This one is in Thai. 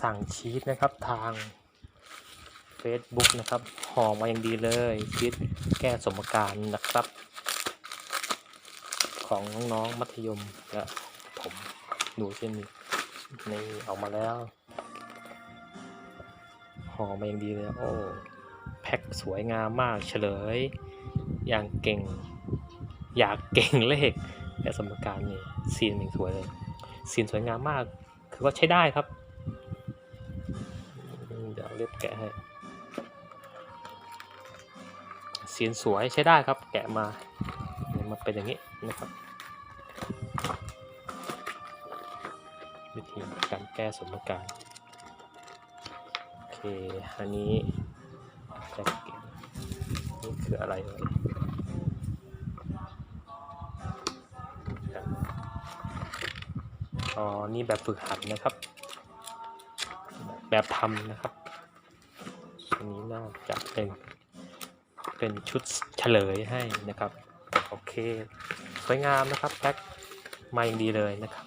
สั่งชีสนะครับทาง Facebook นะครับห่อมาอย่างดีเลยชีสแก้สมการนะครับ ของน้องๆมัธยมและผมดูเช่นนี้นี่ออกมาแล้วห่อมาอย่างดีเลยโอ้แพ็คสวยงามมากเฉลย อย่างเก่ง อยากเก่งเลขแต่สมการนี่ซีนมันสวยเลยซีนสวยงามมาก คือว่าใช้ได้ครับ เดี๋ยวเรียบแกะให้ซีสวยใช้ได้ครับ แกะมาเนี่ยมันเป็นอย่างนี้นะครับ วิธีการแก้สมการ โอเค อันนี้แจ็คเก็ตนี่คืออะไรเอ่ยอ๋อ นี่แบบฝึกหัดนะครับ แบบทำนะครับ นนี้น่าจะเป็นเป็นชุดเฉลยให้นะครับ โอเค สวยงามนะครับแพ็คมาอย่างดีเลยนะครับ